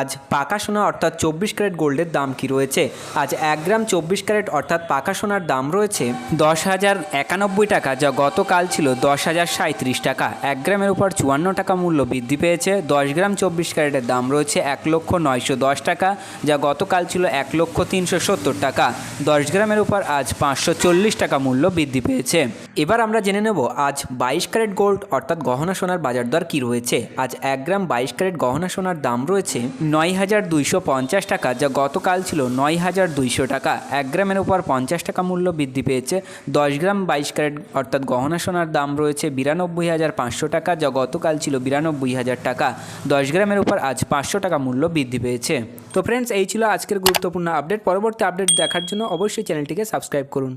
আজ পাকা সোনা অর্থাৎ চব্বিশ ক্যারেট গোল্ডের দাম কি রয়েছে? আজ এক গ্রাম চব্বিশ ক্যারেট অর্থাৎ পাকা সোনার দাম রয়েছে দশ হাজার একানব্বই টাকা, যা গতকাল ছিল দশ হাজার সাঁত্রিশ টাকা। এক গ্রামের উপর চুয়ান্ন টাকা মূল্য বৃদ্ধি পেয়েছে। দশ গ্রাম চব্বিশ ক্যারেটের দাম রয়েছে এক লক্ষ নয়শো দশ টাকা, যা গতকাল ছিল এক লক্ষ তিনশো সত্তর টাকা। দশ গ্রামের উপর আজ পাঁচশো চল্লিশ টাকা মূল্য বৃদ্ধি পেয়েছে। এবার আমরা জেনে নেব আজ বাইশ ক্যারেট গোল্ড অর্থাৎ গহনা সোনার বাজার দর কী রয়েছে? আজ এক গ্রাম বাইশ ক্যারেট গহনা সোনার দাম রয়েছে নয় হাজার দুইশো পঞ্চাশ টাকা, যা গতকাল ছিল নয় হাজার দুইশো টাকা। এক গ্রামের উপর পঞ্চাশ টাকা মূল্য বৃদ্ধি পেয়েছে। দশ গ্রাম বাইশ ক্যারেট, অর্থাৎ গহনা সোনার দাম রয়েছে বিরানব্বই হাজার পাঁচশো টাকা, যা গতকাল ছিল বিরানব্বই হাজার টাকা। দশ গ্রামের উপর আজ পাঁচশো টাকা মূল্য বৃদ্ধি পেয়েছে। তো ফ্রেন্ডস এই ছিল আজকের গুরুত্বপূর্ণ আপডেট পরবর্তী আপডেট দেখার জন্য অবশ্যই চ্যানেলটিকে সাবস্ক্রাইব করুন।